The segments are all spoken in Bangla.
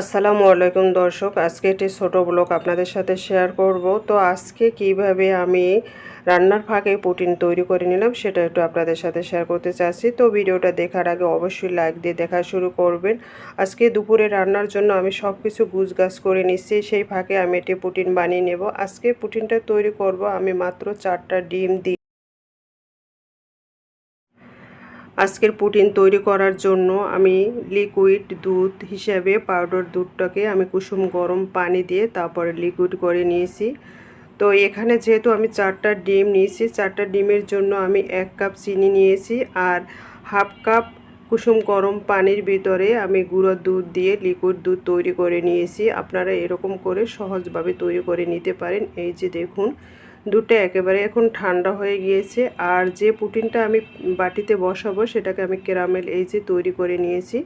আসসালামু আলাইকুম দর্শক, আজকে একটি ছোটো ব্লগ আপনাদের সাথে শেয়ার করব। তো আজকে কীভাবে আমি রান্নার ফাঁকে প্রোটিন তৈরি করে নিলাম সেটা একটু আপনাদের সাথে শেয়ার করতে চাচ্ছি। তো ভিডিওটা দেখার আগে অবশ্যই লাইক দিয়ে দেখা শুরু করবেন। আজকে দুপুরে রান্নার জন্য আমি সব কিছু গুছগাছ করে নিচ্ছি, সেই ফাঁকে আমি এটি প্রোটিন বানিয়ে নেব। আজকে প্রোটিনটা তৈরি করব আমি মাত্র চারটা ডিম দিয়ে। আজকের পুটিন তৈরি করার জন্য আমি লিকুইড দুধ হিসাবে পাউডার দুধটাকে আমি কুসুম গরম পানি দিয়ে তারপরে লিকুইড করে নিয়েছি। তো এখানে যেহেতু আমি চারটা ডিম নিয়েছি, চারটা ডিমের জন্য আমি এক কাপ চিনি নিয়েছি আর হাফ কাপ কুসুম গরম পানির ভিতরে আমি গুঁড়ো দুধ দিয়ে লিকুইড দুধ তৈরি করে নিয়েছি। আপনারা এরকম করে সহজভাবে তৈরি করে নিতে পারেন। এই যে দেখুন দুটো একেবারে এখন ঠান্ডা হয়ে গিয়েছে। আর যে পুটিনটা আমি বাটিতে বসাবো, সেটাকে আমি ক্যারামেল এই যে তৈরি করে নিয়েছি।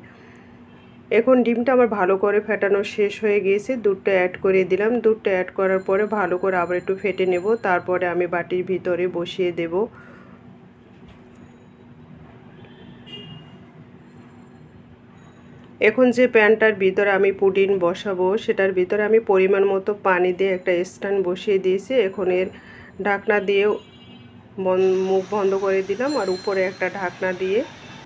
এখন ডিমটা আমার ভালো করে ফেটানো শেষ হয়ে গিয়েছে। দুধটা অ্যাড করে দিলাম। দুধটা অ্যাড করার পরে ভালো করে আবার একটু ফেটে নেব। তারপরে আমি বাটির ভিতরে বসিয়ে দেব। এখন যে প্যানটার ভিতরে আমি পুডিন বসাবো, সেটার ভিতরে আমি পরিমাণ মতো পানি দিয়ে একটা স্ট্যান্ড বসিয়ে দিয়েছি। এখন এর ঢাকনা দিয়ে মুখ বন্ধ করে দিলাম আর উপরে একটা ঢাকনা দিয়ে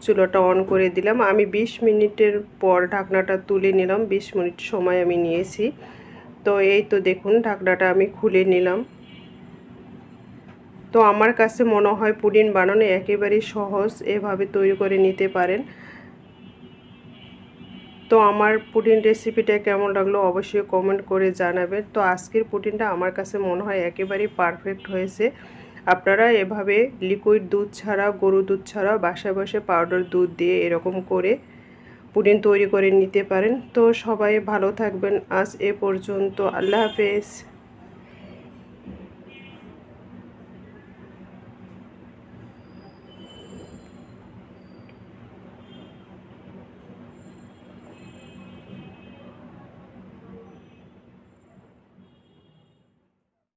চুলোটা অন করে দিলাম। আমি ২০ মিনিটের পর ঢাকনাটা তুলে নিলাম ২০ মিনিট সময় আমি নিয়েছি। তো এই তো দেখুন, ঢাকনাটা আমি খুলে নিলাম। তো আমার কাছে মনে হয় পুডিন বানানো একেবারেই সহজ, এভাবে তৈরি করে নিতে পারেন। তো আমার পুটিন রেসিপিটা কেমন লাগল অবশ্যই কমেন্ট করে জানাবেন। তো আজকের পুটিনটা আমার কাছে মনে হয় একেবারেই পারফেক্ট হয়েছে। আপনারা এভাবে লিকুইড দুধ ছাড়া, গরু দুধ ছাড়া বাসায় বসে পাউডার দুধ দিয়ে এরকম করে পুডিন তৈরি করে নিতে পারেন। তো সবাই ভালো থাকবেন। আজ এ পর্যন্ত। আল্লাহ হাফেজ।